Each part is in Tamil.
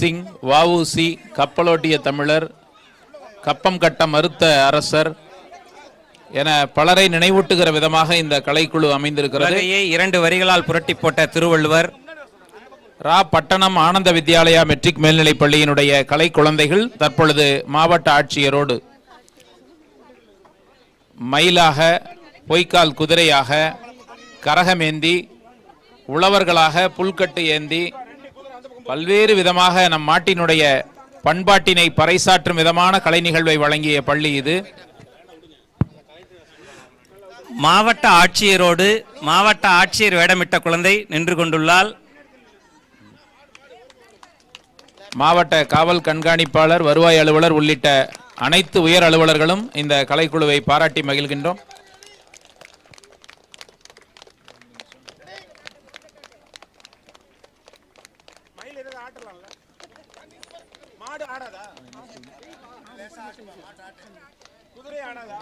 பகத்சிங் வஉசி கப்பலோட்டிய தமிழர் கப்பம் கட்ட மறுத்த அரசர் என பலரை நினைவூட்டுகிற விதமாக இந்த கலைக்குழு அமைந்திருக்கிறது. இரண்டு வரிகளால் புரட்டி போட்ட திருவள்ளுவர் ரா பட்டணம் ஆனந்த வித்யாலயா மெட்ரிக் மேல்நிலைப் பள்ளியினுடைய கலை குழந்தைகள் தற்பொழுது மாவட்ட ஆட்சியரோடு மயிலாக பொய்க்கால் குதிரையாக கரகமேந்தி உழவர்களாக புல்கட்டு ஏந்தி பல்வேறு விதமாக நம் நாட்டினுடைய பண்பாட்டினை பறைசாற்றும் விதமான கலை நிகழ்வை வழங்கிய பள்ளி இது. மாவட்ட ஆட்சியரோடு மாவட்ட ஆட்சியர் வேடமிட்ட குழந்தை நின்று கொண்டுள்ளால் மாவட்ட காவல் கண்காணிப்பாளர் வருவாய் அலுவலர் உள்ளிட்ட அனைத்து உயர் அலுவலர்களும் இந்த கலைக்குழுவை பாராட்டி மகிழ்கின்றோம். மாடு ஆடாதா? குதிரை ஆடாதா?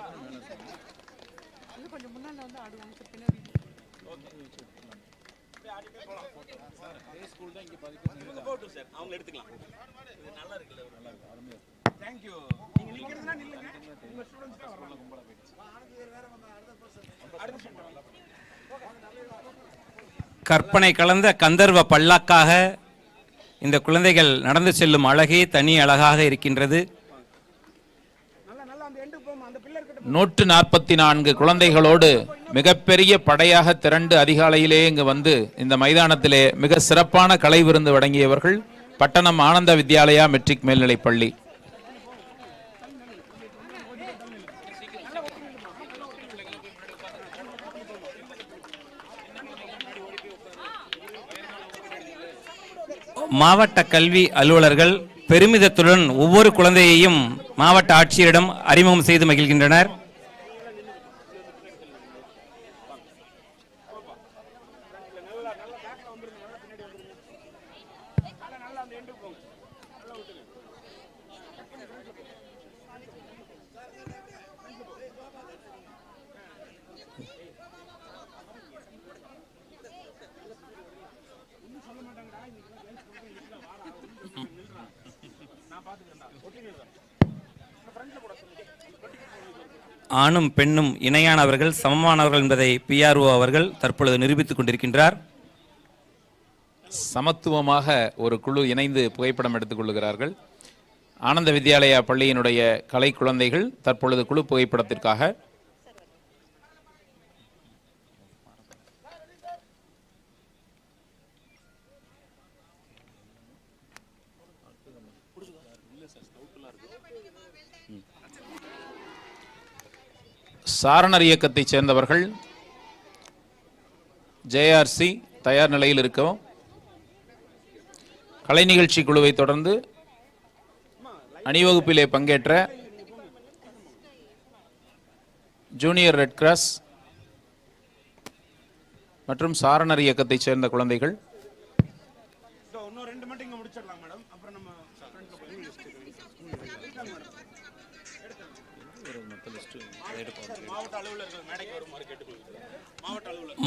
போட்டும் சார். அவங்க எடுத்துக்கலாம். இது நல்லா இருக்குல்ல தேங்க்யூ நீங்க நிக்கிறதுனா நில்லுங்க. உங்க ஸ்டூடண்ட்ஸ் தான் வர்றாங்க கற்பனை கலந்த கந்தர்வ பல்லாக்காக இந்த குழந்தைகள் நடந்து செல்லும் அழகே தனி அழகாக இருக்கின்றது. நூற்று நாற்பத்தி நான்கு குழந்தைகளோடு மிகப்பெரிய படையாக திரண்டு அதிகாலையிலே இங்கு வந்து இந்த மைதானத்திலே மிக சிறப்பான கலை விருந்து வழங்கியவர்கள் பட்டணம் ஆனந்த வித்யாலயா மெட்ரிக் மேல்நிலைப் பள்ளி. மாவட்ட கல்வி அலுவலர்கள் பெருமிதத்துடன் ஒவ்வொரு குழந்தையையும் மாவட்ட ஆட்சியரிடம் அறிமுகம் செய்து மகிழ்கின்றனர். ஆணும் பெண்ணும் இணையானவர்கள் சமமானவர்கள் என்பதை பிஆர்ஓ அவர்கள் தற்பொழுது நிரூபித்துக் கொண்டிருக்கின்றார். சமத்துவமாக ஒரு குழு இணைந்து புகைப்படம் எடுத்துக்கொள்கிறார்கள் ஆனந்த வித்யாலயா பள்ளியினுடைய கலை குழந்தைகள் தற்பொழுது குழு புகைப்படத்திற்காக சாரணர் இயக்கத்தைச் சேர்ந்தவர்கள் ஜேஆர்சி தயார் நிலையில் இருக்கோம் கலை நிகழ்ச்சி குழுவை தொடர்ந்து அணிவகுப்பிலே பங்கேற்ற ஜூனியர் ரெட் கிராஸ் மற்றும் சாரணர் இயக்கத்தைச் சேர்ந்த குழந்தைகள்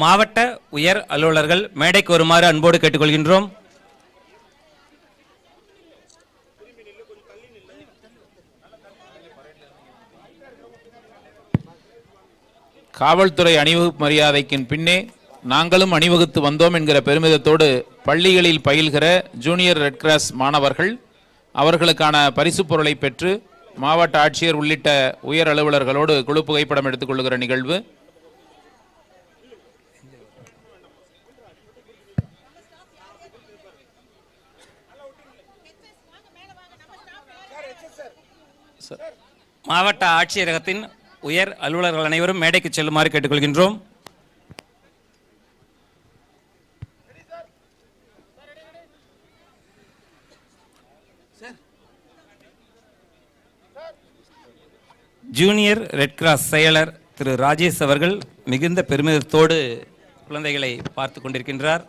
மாவட்ட உயர் அலுவலர்கள் மேடைக்கு வருமாறு அன்போடு கேட்டுக்கொள்கின்றோம். காவல்துறை அணிவகுப்பு மரியாதைக்கின் பின்னே நாங்களும் அணிவகுத்து வந்தோம் என்கிற பெருமிதத்தோடு பள்ளிகளில் பயில்கிற ஜூனியர் ரெட் கிராஸ் மாணவர்கள் அவர்களுக்கான பரிசுப் பொருளை பெற்று மாவட்ட ஆட்சியர் உள்ளிட்ட உயர் அலுவலர்களோடு குழு புகைப்படம் எடுத்துக்கொள்கிற நிகழ்வு மாவட்ட ஆட்சியரகத்தின் உயர் அலுவலர்கள் அனைவரும் மேடைக்கு செல்லுமாறு கேட்டுக்கொள்கின்றோம். ஜூனியர் ரெட் கிராஸ் செயலர் திரு ராஜேஷ் அவர்கள் மிகுந்த பெருமிதத்தோடு குழந்தைகளை பார்த்து கொண்டிருக்கின்றார்.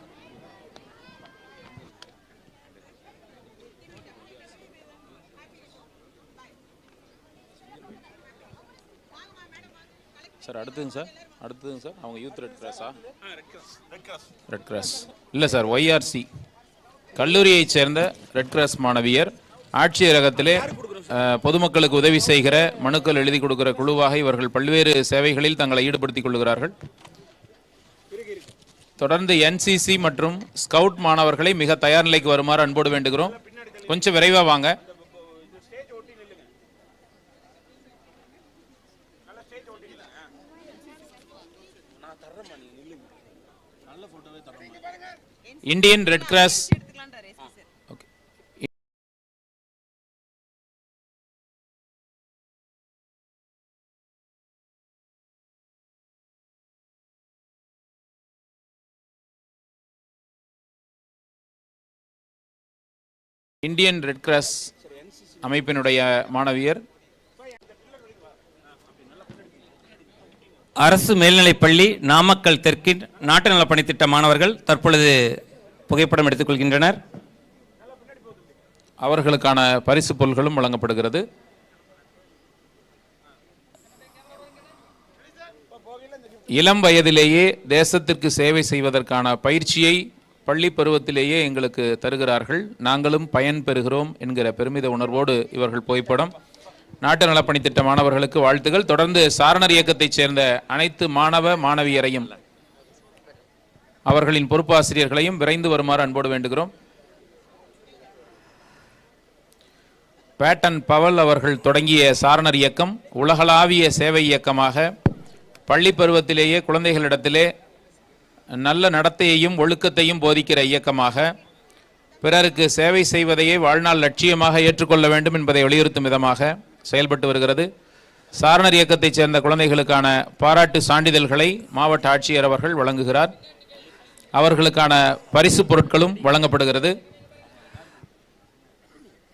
சார் அடுத்ததுங்க சார்? அடுத்ததுங்க சார்? அவங்க யூத் ரெட் கிராஸா ரெட் கிராஸ் இல்லை சார் ஒய்ஆர்சி கல்லூரியைச் சேர்ந்த ரெட் கிராஸ் மாணவியர் ஆட்சியரகத்திலே பொதுமக்களுக்கு உதவி செய்கிற மனுக்கள் எழுதி கொடுக்கிற குழுவாக இவர்கள் பல்வேறு சேவைகளில் தங்களை ஈடுபடுத்திக் கொள்கிறார்கள். தொடர்ந்து என்சிசி மற்றும் ஸ்கவுட் மாணவர்களை மிக தயார் நிலைக்கு வருமாறு அன்போடு வேண்டுகிறோம். கொஞ்சம் விரைவா வாங்க. Indian red cross Indian red cross அமைப்பினுடைய மாணவியர். அரசு மேல்நிலைப்பள்ளி நாமக்கல் தெற்கின் நாட்டு நலப்பணித்திட்ட மாணவர்கள் தற்பொழுது புகைப்படம் எடுத்துக்கொள்கின்றனர். அவர்களுக்கான பரிசு பொருள்களும் வழங்கப்படுகிறது. இளம் வயதிலேயே தேசத்திற்கு சேவை செய்வதற்கான பயிற்சியை பள்ளி பருவத்திலேயே எங்களுக்கு தருகிறார்கள். நாங்களும் பயன் பெறுகிறோம் என்கிற பெருமித உணர்வோடு இவர்கள் புகைப்படம். நாட்டு நலப்பணித்திட்ட மாணவர்களுக்கு வாழ்த்துகள். தொடர்ந்து சாரணர் இயக்கத்தைச் சேர்ந்த அனைத்து மாணவ மாணவியரையும் அவர்களின் பொறுப்பாசிரியர்களையும் விரைந்து வருமாறு அன்போடு வேண்டுகிறோம். பேட்டன் பவல் அவர்கள் தொடங்கிய சாரணர் இயக்கம் உலகளாவிய சேவை இயக்கமாக பள்ளி பருவத்திலேயே குழந்தைகளிடத்திலே நல்ல நடத்தையையும் ஒழுக்கத்தையும் போதிக்கிற இயக்கமாக பிறருக்கு சேவை செய்வதையே வாழ்நாள் லட்சியமாக ஏற்றுக்கொள்ள வேண்டும் என்பதை வலியுறுத்தும் விதமாக செயல்பட்டு வருகிறது. சாரணர் இயக்கத்தைச் சேர்ந்த குழந்தைகளுக்கான பாராட்டு சான்றிதழ்களை மாவட்ட ஆட்சியர் அவர்கள் வழங்குகிறார். அவர்களுக்கான பரிசு பொருட்களும் வழங்கப்படுகிறது.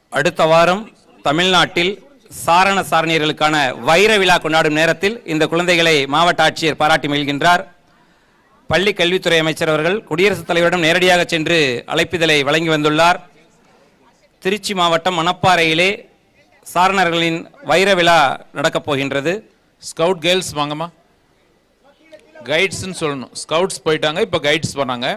அடுத்த வாரம் தமிழ்நாட்டில் சாரண சாரணியர்களுக்கான வைர விழா கொண்டாடும் நேரத்தில் இந்த குழந்தைகளை மாவட்ட ஆட்சியர் பாராட்டி மகிழ்கின்றார். பள்ளி கல்வித்துறை அமைச்சர் அவர்கள் குடியரசுத் தலைவரிடம் நேரடியாக சென்று அழைப்பிதழை வழங்கி வந்துள்ளார். திருச்சி மாவட்டம் மணப்பாறையிலே சாரணர்களின் வைர விழா நடக்கப் போகின்றது. ஸ்கவுட் கேர்ள்ஸ் வாங்கம்மா. கைட்ஸ்னு சொல்லணும். ஸ்கவுட்ஸ் போயிட்டாங்க இப்போ கைட்ஸ் பண்ணாங்க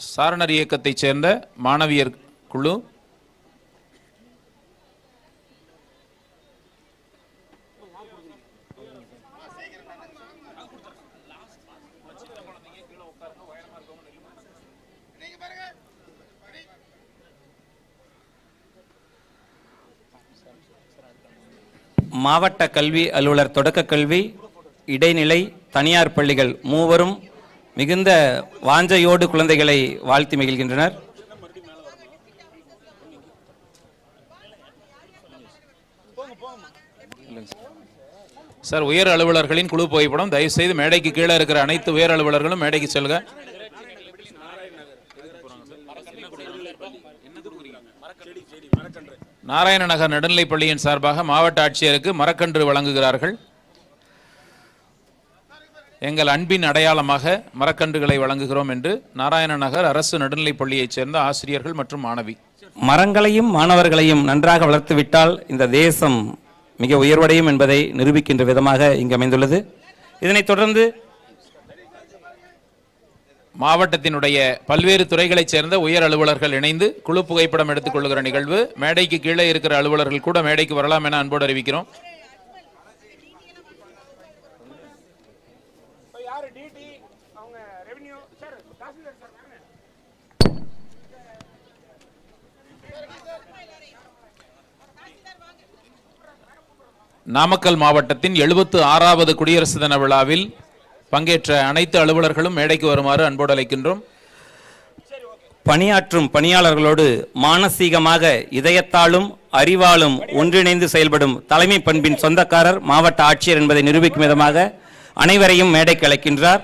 சாரணர் இயக்கத்தைச் சேர்ந்த மாணவியர் குழு மாவட்ட கல்வி அலுவலர் தொடக்க கல்வி இடைநிலை தனியார் பள்ளிகள் மூவரும் மிகுந்த வாஞ்சையோடு குழந்தைகளை வாழ்த்தி மகிழ்கின்றனர். சார் உயர் அலுவலர்களின் குழு புகைப்படம் தயவுசெய்து மேடைக்கு கீழே இருக்கிற அனைத்து உயர் அலுவலர்களும் மேடைக்கு செல்க. நாராயண நகர் நடுநிலைப் பள்ளியின் சார்பாக மாவட்ட ஆட்சியருக்கு மரக்கன்று வழங்குகிறார்கள். எங்கள் அன்பின் அடையாளமாக மரக்கன்றுகளை வழங்குகிறோம் என்று நாராயண நகர் அரசு நடுநிலைப் பள்ளியைச் சேர்ந்த ஆசிரியர்கள் மற்றும் மாணவி. மரங்களையும் மாணவர்களையும் நன்றாக வளர்த்துவிட்டால் இந்த தேசம் மிக உயர்வடையும் என்பதை நிரூபிக்கின்ற விதமாக இங்கு அமைந்துள்ளது. இதனைத் தொடர்ந்து மாவட்டத்தினுடைய பல்வேறு துறைகளைச் சேர்ந்த உயர் அலுவலர்கள் இணைந்து குழு புகைப்படம் எடுத்துக் கொள்ளுகிற நிகழ்வு. மேடைக்கு கீழே இருக்கிற அலுவலர்கள் கூட மேடைக்கு வரலாம் என அன்போடு அறிவிக்கிறோம். நாமக்கல் மாவட்டத்தின் எழுபத்து ஆறாவது குடியரசு தின விழாவில் பங்கேற்ற அனைத்து அலுவலர்களும் மேடைக்கு வருமாறு அன்போடு அழைக்கின்றோம். பணியாற்றும் பணியாளர்களோடு மானசீகமாக இதயத்தாலும் அறிவாலும் ஒன்றிணைந்து செயல்படும் தலைமை பண்பின் சொந்தக்காரர் மாவட்ட ஆட்சியர் என்பதை நிரூபிக்கும் விதமாக அனைவரையும் மேடைக்கு அழைக்கின்றார்.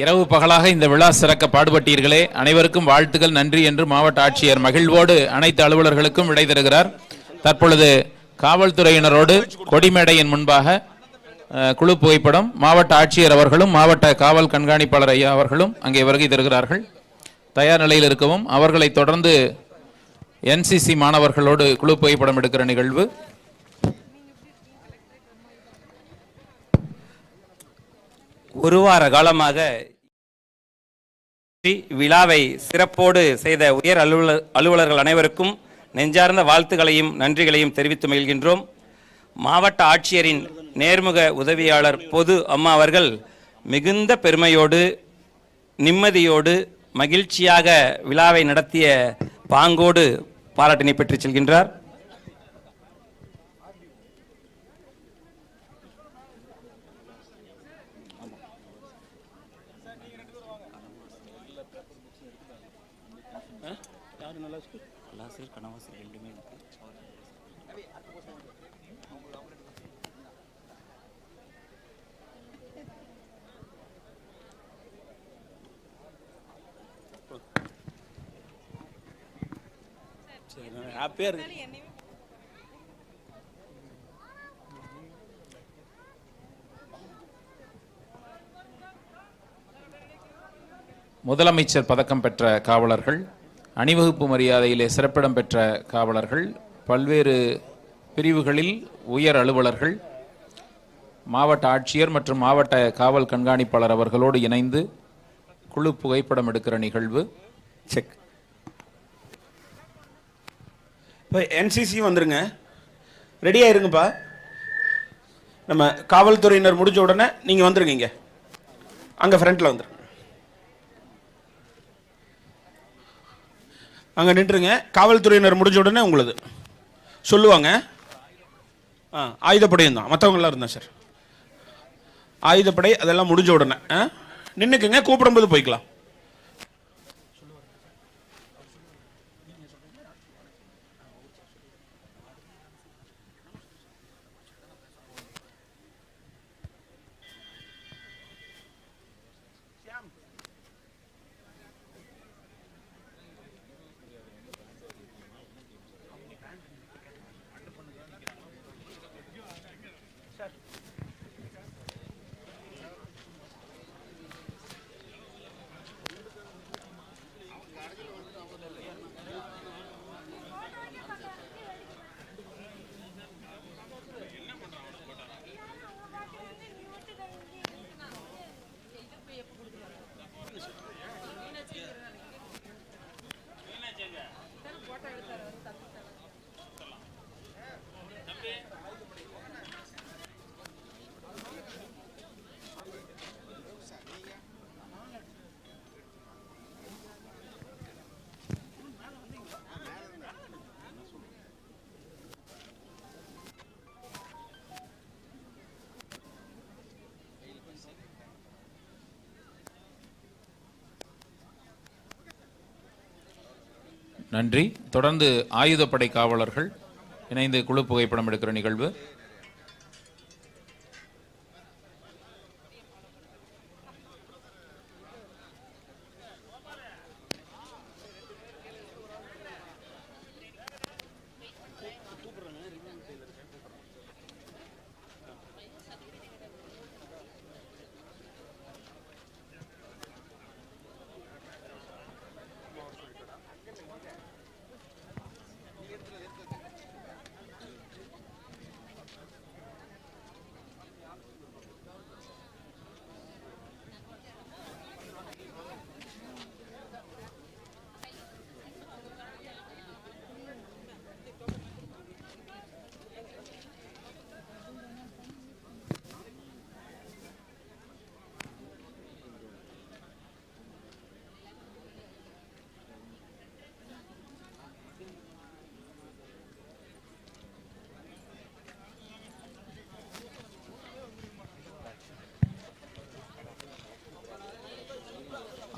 இரவு பகலாக இந்த விழா சிறக்க பாடுபட்டீர்களே. அனைவருக்கும் வாழ்த்துக்கள் நன்றி என்று மாவட்ட ஆட்சியர் மகிழ்வோடு அனைத்து அலுவலர்களுக்கும் விடை தருகிறார். தற்பொழுது காவல்துறையினரோடு கொடிமேடையின் முன்பாக குழு புகைப்படம் மாவட்ட ஆட்சியர் அவர்களும் மாவட்ட காவல் கண்காணிப்பாளர் ஐயா அவர்களும் அங்கே வருகை தருகிறார்கள். தயார் நிலையில் இருக்கவும் அவர்களை தொடர்ந்து என்சிசி மாணவர்களோடு குழு புகைப்படம் எடுக்கிற நிகழ்வு. ஒரு வார காலமாக விழாவை சிறப்போடு செய்த உயர் அலுவலர் அலுவலர்கள் அனைவருக்கும் நெஞ்சார்ந்த வாழ்த்துக்களையும் நன்றிகளையும் தெரிவித்து மகிழ்கின்றோம். மாவட்ட ஆட்சியரின் நேர்முக உதவியாளர் பொது அம்மா அவர்கள் மிகுந்த பெருமையோடு நிம்மதியோடு மகிழ்ச்சியாக விழாவை நடத்திய பாங்கோடு பாராட்டினை பெற்றுச் செல்கின்றார். பேர். முதலமைச்சர் பதக்கம் பெற்ற காவலர்கள் அணிவகுப்பு மரியாதையிலே சிறப்பிடம் பெற்ற காவலர்கள் பல்வேறு பிரிவுகளில் உயர் அலுவலர்கள் மாவட்ட ஆட்சியர் மற்றும் மாவட்ட காவல் கண்காணிப்பாளர் அவர்களோடு இணைந்து குழு புகைப்படம் எடுக்கிற நிகழ்வு. செக். இப்போ என்சிசி வந்துருங்க. ரெடியாக இருங்கப்பா நம்ம காவல்துறையினர் முடிஞ்ச உடனே நீங்கள் வந்துருங்க இங்கே. அங்கே ஃப்ரண்ட்டில் வந்துருங்க. அங்கே நின்றுருங்க. காவல்துறையினர் முடிஞ்ச உடனே உங்களுது. சொல்லுவாங்க. ஆ ஆயுதப்படையும் தான். மற்றவங்களாம் இருந்தேன் சார். ஆயுதப்படை அதெல்லாம் முடிஞ்ச உடனே. ஆ நின்றுக்குங்க கூப்பிடும்போது போய்க்கலாம். நன்றி. தொடர்ந்து ஆயுதப்படை காவலர்கள் இணைந்து குழு புகைப்படம் எடுக்கிற நிகழ்வு.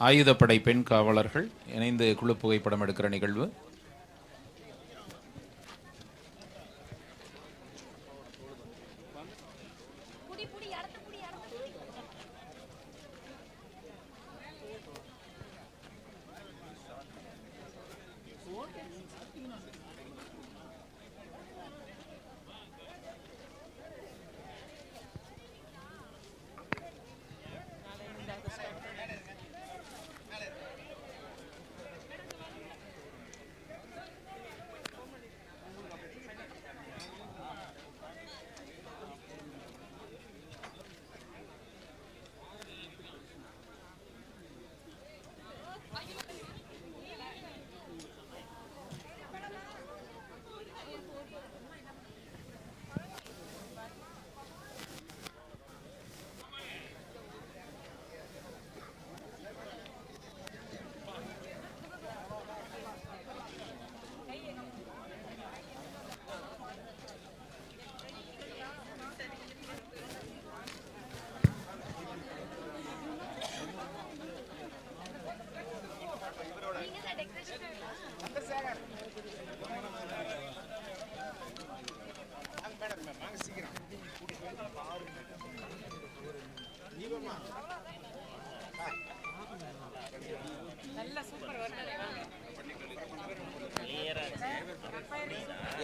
ஆயுதப்படை பெண் காவலர்கள் இணைந்து குழு புகைப்படம் எடுக்கிற நிகழ்வு.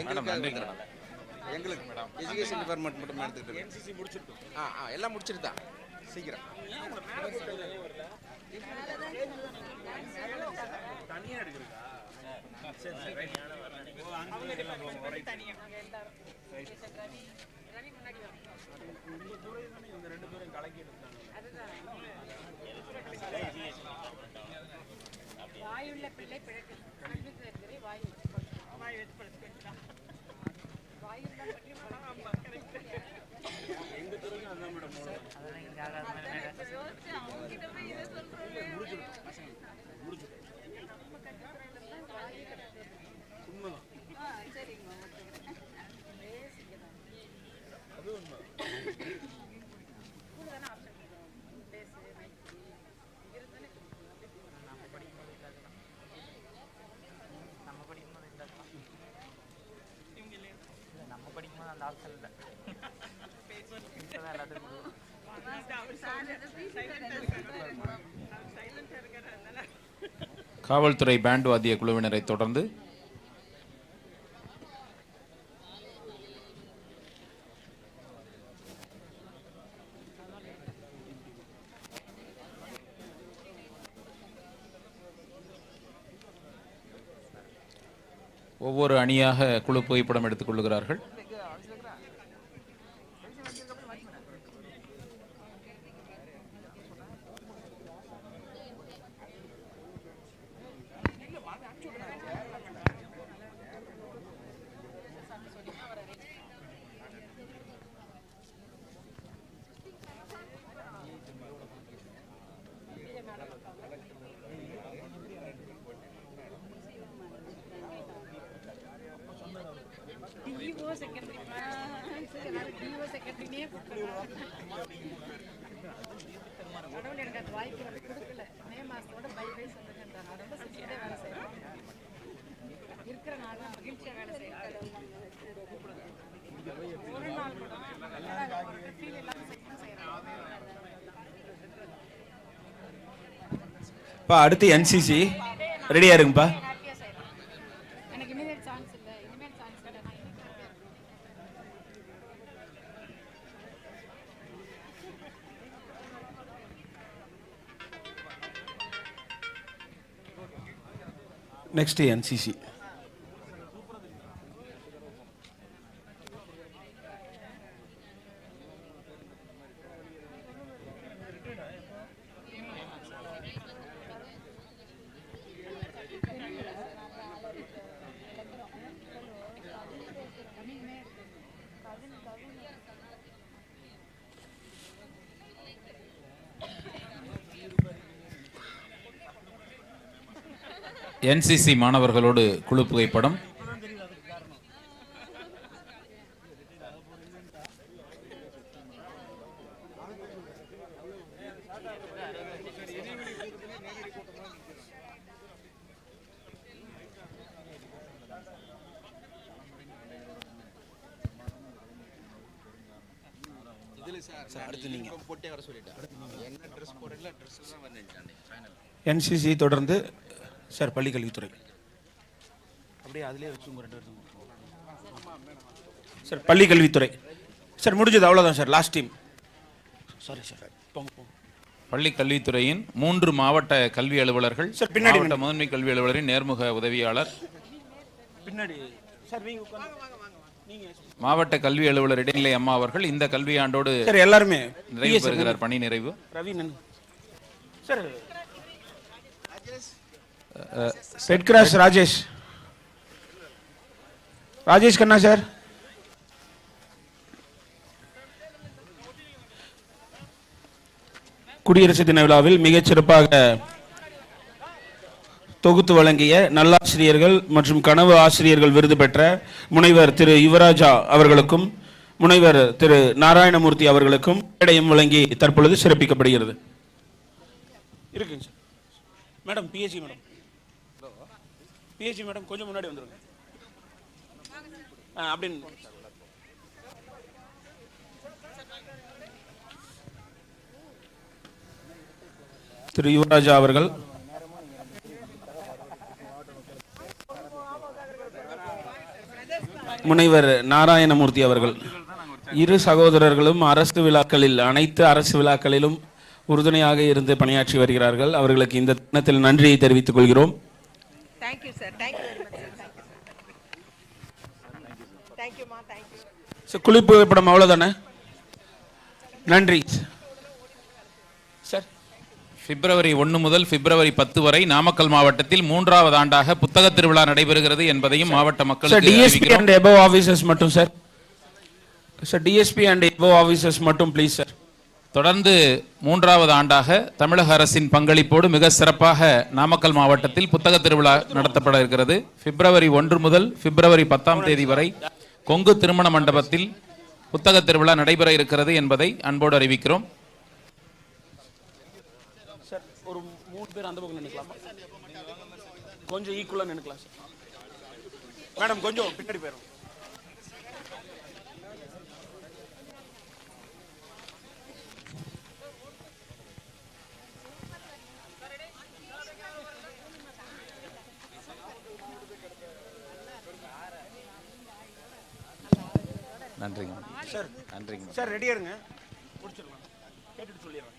எங்களுக்கு எங்களுக்கு மேடம் எஜுகேஷன் டிபார்ட்மெண்ட் மட்டும் எடுத்துக்கிட்டு என்சிசி முடிச்சிருக்கோம் ஆ ஆ எல்லாம் முடிச்சிட்டு தான் சீக்கிரம் வாயுள்ள பிள்ளை பிழைக்கு கல்வி தெரிகிறே வாயு வாயு வச்சு படுத்துக்கலாம் வாயு தான் பற்றி நம்ம படிக்கும்போது இல்லை காவல்துறை பேண்ட் வாத்திய குழுவினரை தொடர்ந்து ஒவ்வொரு அணியாக குழு புகைப்படம் எடுத்துக் ஒரு நாள் கூட ஃபீல் இல்லாம செய்யறேன் இப்போ அடுத்து என்சிசி ரெடியாக இருங்கப்பா ஹாப்பியா செய்யறேன் எனக்கு இனிமேல் சான்ஸ் இல்லை இனிமேல் சான்ஸ் இல்லை நான் இன்னைக்கு happy ஆ இருக்கேன். நெக்ஸ்ட் என்சிசி என்சிசி மாணவர்களோடு குழு புகைப்படம். என்சிசி தொடர்ந்து சார் பள்ளி கல்வித்துறை அப்படியே அதிலே வச்சு உங்க ரெண்டு பேரும் சார் பள்ளி கல்வித்துறை சார் முடிஞ்சது அவ்வளோதான் sir last team sorry sir போங்க போங்க. பள்ளி கல்வித்துறையின் மூன்று மாவட்ட கல்வி அலுவலர்கள் சார், பின்னாடி மாவட்ட முதன்மை கல்வி அலுவலரின் நேர்முக உதவியாளர். பின்னாடி. சார் மாவட்ட கல்வி அலுவலர் இடைநிலை அம்மா அவர்கள் இந்த கல்வியாண்டோடு சார் எல்லாருமே. நிறைவு பெறுகிறார் பணி நிறைவு. Ravi sir red cross Rajesh Rajesh Kanna sir குடியரசு தின விழாவில் மிகச் சிறப்பாக தொகுத்து வழங்கிய நல்லாசிரியர்கள் மற்றும் கனவு ஆசிரியர்கள் விருது பெற்ற முனைவர் திரு யுவராஜா அவர்களுக்கும் முனைவர் திரு நாராயணமூர்த்தி அவர்களுக்கும் மேடையும் வழங்கி தற்பொழுது சிறப்பிக்கப்படுகிறது. இருக்குங்க sir. Madam PHC madam. PHC madam கொஞ்சம் முன்னாடி வந்துருங்க. ஆ அப்படின்னு. திரு யுவராஜா அவர்கள். முனைவர் நாராயணமூர்த்தி அவர்கள். இரு சகோதரர்களும் அரசு விழாக்களில் அனைத்து அரசு விழாக்களிலும் உறுதுணையாக இருந்து பணியாற்றி வருகிறார்கள். அவர்களுக்கு இந்த தினத்தில் நன்றியை தெரிவித்துக் கொள்கிறோம். Thank you, sir. Thank you very much, sir. Thank you. Thank you, ma. Thank you. So குளிப்புகைப்படம் அவ்வளோதானே நன்றி சார் பிப்ரவரி ஒன்று முதல் பிப்ரவரி பத்து வரை நாமக்கல் மாவட்டத்தில் மூன்றாவது ஆண்டாக புத்தக திருவிழா நடைபெறுகிறது என்பதையும் மாவட்ட சார் மக்களுக்கு டிஎஸ்பி. அண்ட் எபோவ் ஆஃபீஸர்ஸ் மட்டும் sir sir DSP and above officers மட்டும் ப்ளீஸ் சார் தொடர்ந்து மூன்றாவது ஆண்டாக தமிழக அரசின் பங்களிப்போடு மிக சிறப்பாக நாமக்கல் மாவட்டத்தில் புத்தக திருவிழா நடத்தப்பட இருக்கிறது. பிப்ரவரி ஒன்று முதல் பிப்ரவரி பத்தாம் தேதி வரை கொங்கு திருமண மண்டபத்தில் புத்தக திருவிழா நடைபெற இருக்கிறது என்பதை அன்போடு அறிவிக்கிறோம். கொஞ்சம் ஈக்குவலாக நினைக்கலாம் மேடம் கொஞ்சம் பின்னாடி போயிடும் நன்றிங்க. சார் நன்றிங்க. சார் ரெடியா இருங்க. முடிச்சிடலாம் கேட்டுட்டு சொல்லிடுறேன்.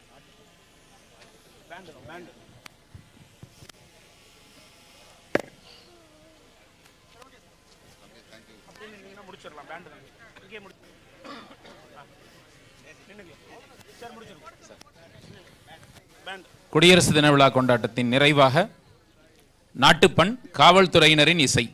பேண்டு பேண்டு முடிச்சிடலாம். பேண்டு இங்கே சார் சார் குடியரசு தின விழா கொண்டாட்டத்தின் நிறைவாக நாட்டுப்பண் காவல்துறையினரின் இசை.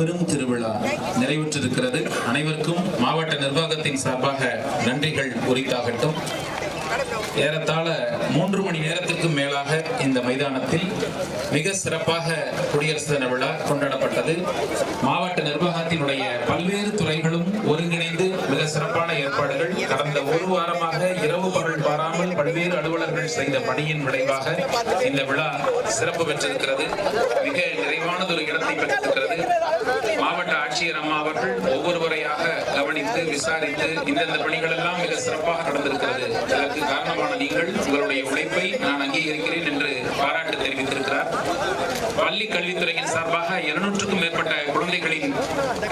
மாபெரும் திருவிழா நிறைவுற்றிருக்கிறது. அனைவருக்கும் மாவட்ட நிர்வாகத்தின் சார்பாக நன்றிகள் உரித்தாகட்டும். ஏறத்தாழ மூன்று மணி நேரத்திற்கும் மேலாக இந்த மைதானத்தில் மிக சிறப்பாக குடியரசு தின விழா கொண்டாடப்பட்டது. மாவட்ட நிர்வாகத்தினுடைய பல்வேறு துறைகளும் ஒருங்கிணைந்து மிக சிறப்பான ஏற்பாடுகள். கடந்த ஒரு வாரமாக இரவு பகல் பாராமல் பல்வேறு அலுவலர்கள் செய்த பணியின் விளைவாக இந்த விழா சிறப்பு பெற்றிருக்கிறது. மிக நிறைவானதொரு இடத்தை பெற்றிருக்கிறது மாவட்ட ஆட்சியர் அம்மா அவர்கள் ஒவ்வொருவரையாக கவனித்து விசாரித்து இந்தந்த பணிகள் எல்லாம் மிக சிறப்பாக நடந்திருக்கிறது. அதற்கு காரணமான நீங்கள் உங்களுடைய உழைப்பை நான் அங்கீகரிக்கிறேன் என்று பாராட்டு தெரிவித்திருக்கிறார். பள்ளி கல்வித்துறையின் சார்பாக இருநூற்றுக்கும் மேற்பட்ட குழந்தைகளின்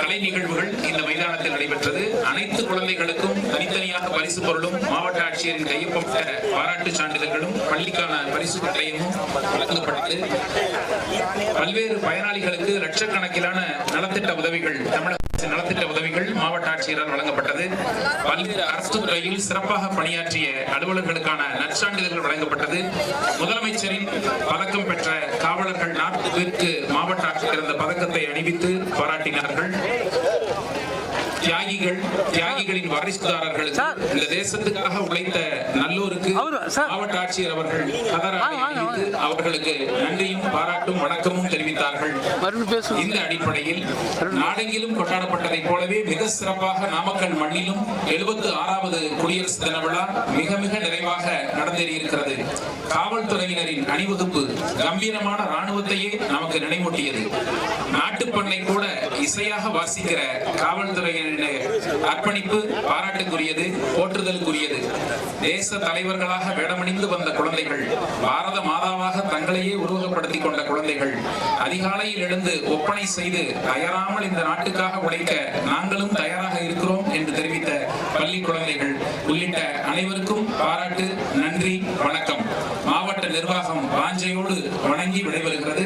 கலை நிகழ்வுகள் இந்த மைதானத்தில் நடைபெற்றது. அனைத்து குழந்தைகளுக்கும் தனித்தனியாக பரிசு பொருளும் மாவட்ட ஆட்சியரின் கையொப்பமிட்ட பாராட்டு சான்றிதழ்களும் பள்ளிக்கான பரிசு பட்டயமும் வழங்கப்பட்டது. பல்வேறு பயனாளிகளுக்கு லட்சக்கணக்கிலான நலத்திட்ட உதவிகள் தமிழக நலத்திட்ட உதவிகள் மாவட்ட ஆட்சியரால் வழங்கப்பட்டது. பல்வேறு அரசு துறையில் சிறப்பாக பணியாற்றிய அலுவலர்களுக்கான நற்சான்றிதழ்கள் வழங்கப்பட்டது. முதலமைச்சரின் பதக்கம் பெற்ற காவலர்கள் நாற்பது பேருக்கு மாவட்ட ஆட்சியர் அந்த பதக்கத்தை அணிவித்து பாராட்டினார்கள். தியாகிகள் தியாகிகளின் வாரிசுதாரர்களுக்கு இந்த தேசத்துக்காக உழைத்த நல்லோருக்கு மாவட்ட ஆட்சியர் அவர்கள் அவர்களுக்கு நன்றியும் பாராட்டும் வணக்கமும் தெரிவித்தார்கள். இந்த அடிப்படையில் நாடெங்கிலும் கொண்டாடப்பட்டதைப் போலவே மிக சிறப்பாக நாமக்கல் மண்ணிலும் எழுபத்து ஆறாவது குடியரசு தின விழா மிக மிக நிறைவாக நடந்தேறியிருக்கிறது காவல்துறையினரின் அணிவகுப்பு கம்பீரமான ராணுவத்தையே நமக்கு நினைவூட்டியது. நாட்டுப்பண்ணை கூட இசையாக வாசிக்கிற காவல்துறையினரின் அர்ப்பணிப்பு பாராட்டுக்குரியது போற்றுதலுக்குரியது. தேச தலைவர்களாக வேடமணிந்து வந்த குழந்தைகள் பாரத மாதாவாக தங்களையே உருவகப்படுத்திக் கொண்ட குழந்தைகள் அதிகாலையில் எழுந்து ஒப்பனை செய்து தயாராமல் இந்த நாட்டுக்காக உழைக்க நாங்களும் தயாராக இருக்கிறோம் என்று தெரிவித்த பள்ளி குழந்தைகள் உள்ளிட்ட அனைவருக்கும் பாராட்டு நன்றி வணக்கம். மாவட்ட நிர்வாகம் வாஞ்சையோடு வணங்கி விடைபெறுகிறது.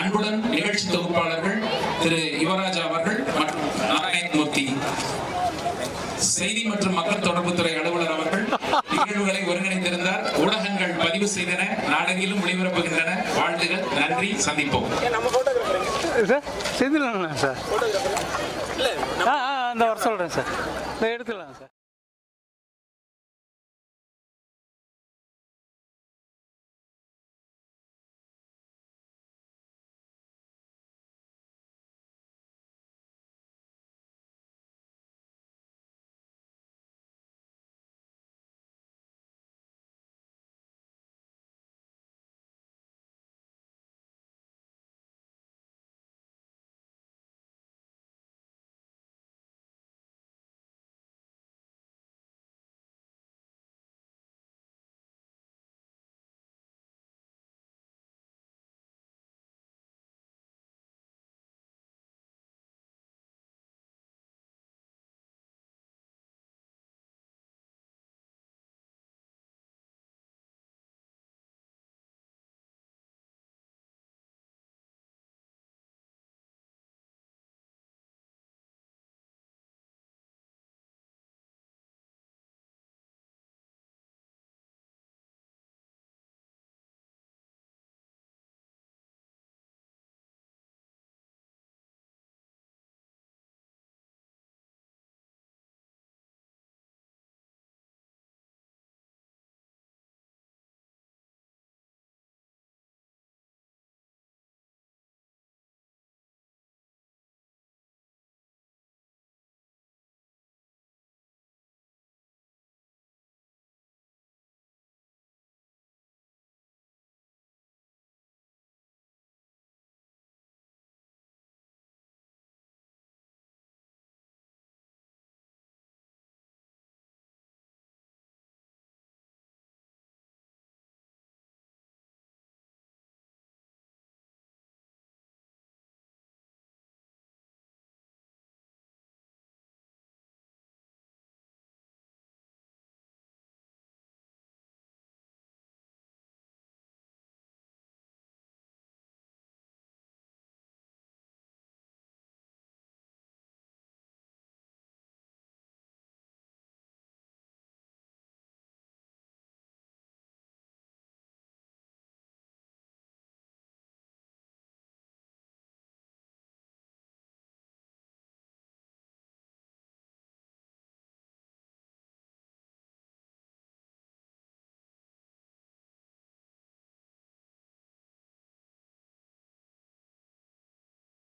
அன்புடன் நிகழ்ச்சி தொகுப்பாளர்கள் திரு யுவராஜா அவர்கள் மற்றும் செய்தி மற்றும் மக்கள் தொடர்புத்துறை அலுவலர் அவர்கள் நிகழ்வுகளை ஒருங்கிணைந்திருந்தார். ஊடகங்கள் பதிவு செய்தன நாடெங்கிலும் ஒளிபரப்புகின்றன. வாழ்த்துகள் நன்றி சந்திப்போம். சார் அந்த வர சொல்கிறேன் சார். இந்த எடுத்துக்கலாம் சார்.